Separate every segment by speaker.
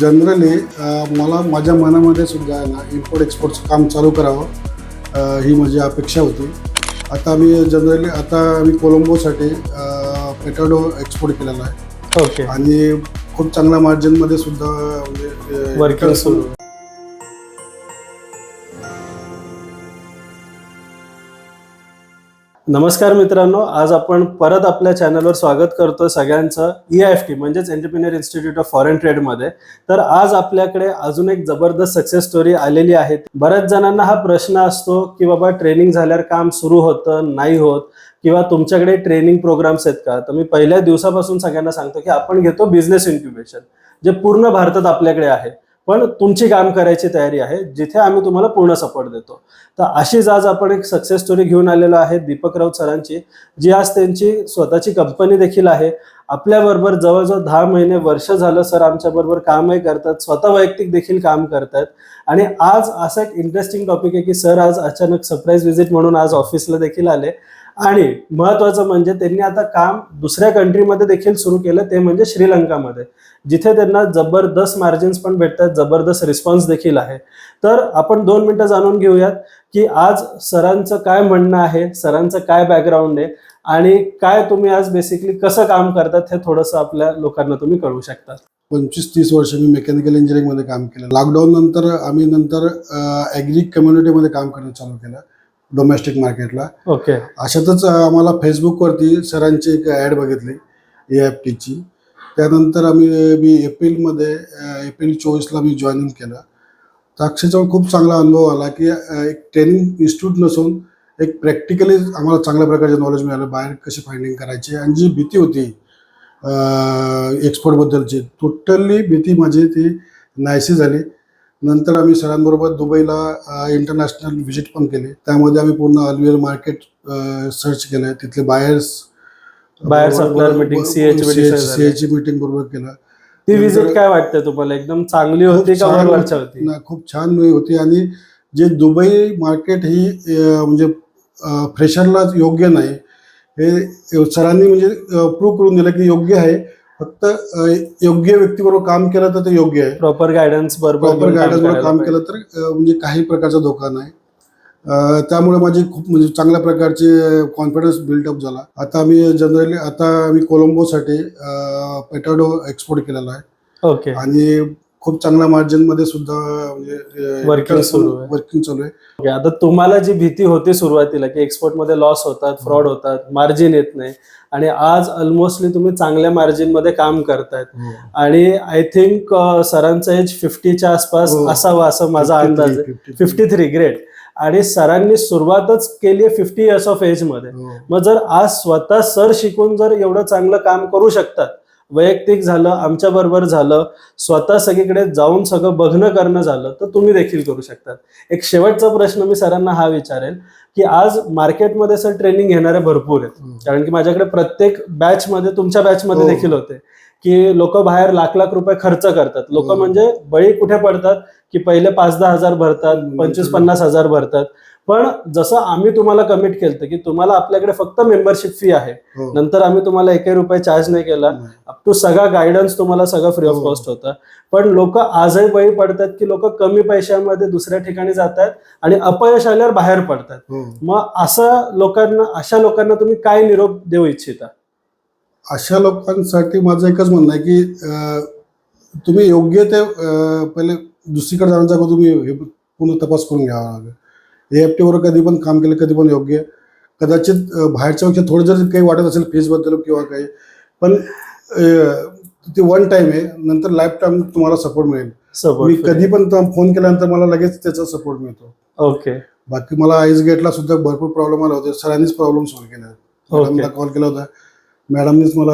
Speaker 1: Generally मला माझ्या मनामध्ये सुद्धा आहे ना इम्पोर्ट एक्सपोर्टचं काम चालू करावं. ही माझी अपेक्षा होती. आता आम्ही जनरली आता आम्ही कोलंबोसाठी पेटाडो एक्सपोर्ट केलेला आहे.
Speaker 2: ओके
Speaker 1: आणि खूप चांगल्या मार्जिनमध्ये सुद्धा म्हणजे
Speaker 2: नमस्कार मित्रांनो आज आपण परत आपल्या चॅनलवर स्वागत करतो सगळ्यांचं ई एफ टी म्हणजेच एंटरप्रिन्युअर इन्स्टिट्यूट ऑफ फॉरेन ट्रेडमध्ये तर आज आपल्याकडे अजून एक जबरदस्त सक्सेस स्टोरी आलेली आहे. बऱ्याच जणांना हा प्रश्न असतो की बाबा ट्रेनिंग झाल्यावर काम सुरू होतं नाही होत किंवा तुमच्याकडे ट्रेनिंग प्रोग्राम्स आहेत का? तर मी पहिल्या दिवसापासून सगळ्यांना सांगतो की आपण घेतो बिझनेस इन्क्युबेशन जे पूर्ण भारतात आपल्याकडे आहे. पण तुमची काम करायची तयारी आहे जिथे आम्ही तुम्हाला पूर्ण सपोर्ट देतो. तर अशीच आज आपण एक सक्सेस स्टोरी घेऊन आलेलो आहे दीपक राऊत सरांची जी आज त्यांची स्वतःची कंपनी देखील आहे. आपल्याबरोबर जवळजवळ दहा महिने वर्ष झालं सर आमच्याबरोबर कामही करतात स्वतः वैयक्तिक देखील काम करतात. आणि आज असा एक इंटरेस्टिंग टॉपिक आहे की सर आज अचानक सरप्राईज व्हिजिट म्हणून आज ऑफिसला देखील आले. आणि महत्वाचं म्हणजे त्यांनी आता काम दुसऱ्या कंट्रीमध्ये देखील सुरू केलं ते म्हणजे श्रीलंकामध्ये. जिथे त्यांना जबरदस्त मार्जिन्स पण भेटतात जबरदस्त रिस्पॉन्स देखील आहे. तर आपण दोन मिनिटं जाणून घेऊयात की आज सरांचं काय म्हणणं आहे सरांचं काय बॅकग्राऊंड आहे आणि काय तुम्ही आज बेसिकली कसं काम करतात हे थोडंसं आपल्या लोकांना तुम्ही कळवू शकता.
Speaker 1: पंचवीस तीस वर्ष मी मेकॅनिकल इंजिनिअरिंगमध्ये काम केलं. लॉकडाऊन नंतर आम्ही नंतर ॲग्री कम्युनिटीमध्ये काम करणं चालू केलं. डोमेस्टिक मार्केटला
Speaker 2: ओके
Speaker 1: अशातच आम्हाला फेसबुकवरती सरांची एक ॲड बघितली ए एफ टीची त्यानंतर आम्ही मी एप्रिलमध्ये एप्रिल चोवीसला मी जॉईनिंग केलं. तर अक्षरशः खूप चांगला अनुभव आला की एक ट्रेनिंग इन्स्टिट्यूट नसून एक प्रॅक्टिकली आम्हाला चांगल्या प्रकारचे नॉलेज मिळालं बाहेर कशी फायंडिंग करायची आणि जी भीती होती एक्सपोर्टबद्दलची टोटली भीती माझी ती नाहीशी झाली. नंतर आम्ही सरांबरोबर दुबईला इंटरनॅशनल व्हिजिट पण केली. त्यामध्ये आम्ही पूर्ण अल्विअर मार्केट सर्च केलं तिथले बायर्स
Speaker 2: झाली.
Speaker 1: सीएची मीटिंग बरोबर केलं.
Speaker 2: ती विजिट काय वाटते तुम्हाला? एकदम चांगली होती
Speaker 1: खूप
Speaker 2: का होती?
Speaker 1: खूप छान होती. आणि जे दुबई मार्केट ही म्हणजे फ्रेशरला योग्य नाही. हे सरांनी म्हणजे प्रूव्ह करून दिलं की योग्य आहे. फक्त योग्य व्यक्तीबरोबर काम केलं तर ते योग्य आहे.
Speaker 2: प्रॉपर गायडन्स बरोबर
Speaker 1: प्रॉपर गायडन्सवर
Speaker 2: करायला
Speaker 1: काम. केलं तर म्हणजे काही प्रकारचा धोका नाही. त्यामुळे माझी खूप म्हणजे चांगल्या प्रकारचे कॉन्फिडन्स बिल्डअप झाला. आता आम्ही जनरली आता आम्ही कोलंबोसाठी पेटाडो एक्सपोर्ट केलेला आहे.
Speaker 2: ओके
Speaker 1: आणि खूप चांगल्या मार्जिनमध्ये सुद्धा म्हणजे
Speaker 2: Working सुरू आहे.
Speaker 1: वर्किंग चालू आहे
Speaker 2: आता तुम्हाला जी भीती होती सुरुवातीला की एक्सपोर्टमध्ये लॉस होतात फ्रॉड होतात मार्जिन येत नाही आणि आज ऑलमोस्टली तुम्ही चांगल्या मार्जिनमध्ये काम करतायत आणि आय थिंक सरांचं एज फिफ्टीच्या आसपास
Speaker 1: हो.
Speaker 2: असावं असं माझा अंदाज आहे
Speaker 1: 53.
Speaker 2: फिफ्टी थ्री ग्रेट आणि सरांनी सुरुवातच केली आहे फिफ्टी इयर्स ऑफ एजमध्ये
Speaker 1: हो.
Speaker 2: मग जर आज स्वतः सर शिकून जर एवढं चांगलं काम करू शकतात वैयक्तिक झालं आमच्या बरोबर झालं स्वतः सगळीकडे जाऊन सगळं बघणं करणं झालं तर तुम्ही देखील करू शकतात एक शेवटचा प्रश्न मी सरांना हा विचारेल की आज मार्केटमध्ये सर ट्रेनिंग घेणारे भरपूर आहेत. कारण की माझ्याकडे प्रत्येक बॅच मध्ये तुमच्या बॅच मध्ये
Speaker 1: हो.
Speaker 2: देखील होते की लोक बाहेर लाख लाख रुपये खर्च करतात लोक. म्हणजे बळी कुठे पडतात की पहिले पाच दहा हजार भरतात. पंचवीस पन्नास हजार भरतात पण जसं आम्ही तुम्हाला कमिट केलं की तुम्हाला आपल्याकडे फक्त मेंबरशिप फी आहे
Speaker 1: हो.
Speaker 2: नंतर आम्ही तुम्हाला एकही रुपये चार्ज नाही केला. अप टू सगळा गायडन्स तुम्हाला सगळं फ्री ऑफ. कॉस्ट होतं पण लोक आजही बळी पडतात की लोक कमी पैशामध्ये दुसऱ्या ठिकाणी जातात आणि अपयश आल्यावर बाहेर पडतात
Speaker 1: हो.
Speaker 2: मग असं लोकांना अशा लोकांना तुम्ही काय निरोप देऊ इच्छिता
Speaker 1: अशा लोकांसाठी माझं एकच म्हणणं आहे की तुम्ही योग्य ते पहिले दुसरीकडे जाण्याचा अगोदर तुम्ही हे पूर्ण तपास करून घ्यावा लागेल ए एफ टीवर कधी पण काम केलं कधी पण योग्य. कदाचित बाहेरच्या पेक्षा थोडं जर काही वाटत असेल फीसबद्दल किंवा काही पण ते वन टाइम आहे. नंतर लाईफ टाइम तुम्हाला सपोर्ट मिळेल. मी कधी पण फोन केल्यानंतर मला लगेच त्याचा सपोर्ट मिळतो.
Speaker 2: ओके
Speaker 1: बाकी मला आईस गेटला सुद्धा भरपूर प्रॉब्लेम आले होते. सरांनीच प्रॉब्लेम सॉल्व्ह केले. कॉल केला होता. मॅडमनीच मला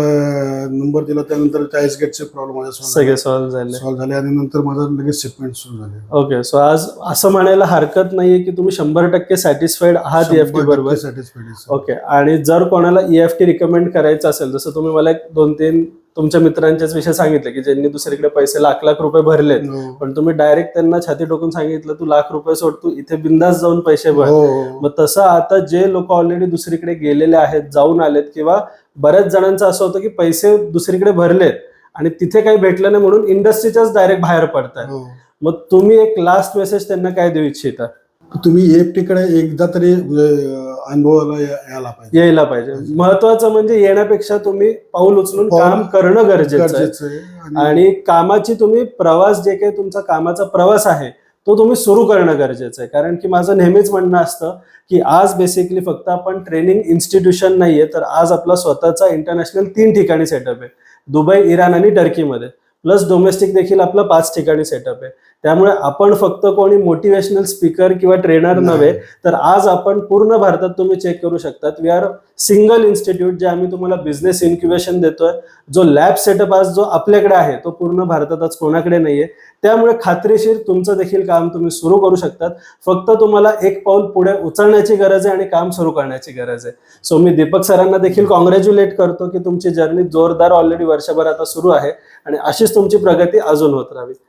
Speaker 1: नंबर दिला त्यानंतर त्या आईस गेटचे प्रॉब्लेम माझ्या
Speaker 2: सगळे सॉल्व्ह झाले.
Speaker 1: सॉल्व्ह झाले आणि नंतर माझं लगेच शिपमेंट सुरू झाले.
Speaker 2: ओके सो आज असं म्हणायला हरकत नाहीये की तुम्ही शंभर टक्के सॅटिस्फाईड आहात एफ टी बरोबर?
Speaker 1: सॅटिस्फाईड
Speaker 2: ओके आणि जर कोणाला ई एफ टी रिकमेंड करायचं असेल जसं तुम्ही मला एक दोन तीन तुमच्या मित्रांच्याच विषय सांगितले की ज्यांनी दुसरीकडे पैसे लाख लाख रुपये भरले
Speaker 1: हो.
Speaker 2: पण तुम्ही डायरेक्ट त्यांना छाती टोकून सांगितलं तू लाख रुपये सोड तू इथे बिंदास जाऊन पैसे भर.
Speaker 1: हो.
Speaker 2: मग तसं आता जे लोक ऑलरेडी दुसरीकडे गेलेले आहेत जाऊन आलेत किंवा बऱ्याच जणांचं असं होतं की पैसे दुसरीकडे भरलेत आणि तिथे काही भेटलं नाही म्हणून इंडस्ट्रीच्याच डायरेक्ट बाहेर पडतात
Speaker 1: हो.
Speaker 2: मग तुम्ही एक लास्ट मेसेज त्यांना काय देऊ इच्छिता?
Speaker 1: तुम्ही EFT कडे एकदा तरी म्हणजे, अनुभवाला यायला पाहिजे.
Speaker 2: यायला पाहिजे. महत्वाचं म्हणजे येण्यापेक्षा तुम्ही पाऊल उचलून काम करणं गरजेचं आहे. आणि कामाची तुम्ही प्रवास जे काही तुमचा कामाचा प्रवास आहे तो तुम्ही सुरू करणं गरजेचं आहे. कारण की माझं नेहमीच म्हणणं असतं की आज बेसिकली फक्त आपण ट्रेनिंग इन्स्टिट्यूशन नाहीये तर आज आपला स्वतःचा इंटरनॅशनल तीन ठिकाणी सेटअप आहे. दुबई इराण आणि टर्कीमध्ये. प्लस डोमेस्टिक देखील आपलं पाच ठिकाणी सेटअप आहे. त्यामुळे आपण फक्त कोणी मोटिवेशनल स्पीकर किंवा ट्रेनर नव्हे तर आज आपण पूर्ण भारतात तुम्ही चेक करू शकतात. वी आर सिंगल इन्स्टिट्यूट जे आम्ही तुम्हाला बिझनेस इन्क्युबेशन देतोय. जो लॅब सेटअप आज जो आपल्याकडे आहे तो पूर्ण भारतात आज कोणाकडे नाहीये. त्यामुळे खात्रीशीर तुमचं देखील काम तुम्ही सुरू करू शकतात. फक्त तुम्हाला एक पाऊल पुढे उचलण्याची गरज आहे आणि काम सुरू करण्याची गरज आहे. सो मी दीपक सरांना देखील कॉंग्रॅच्युलेट करतो की तुमची जर्नी जोरदार ऑलरेडी वर्षभर आता सुरू आहे आणि अशीच तुमची प्रगती अजून होत राहावी.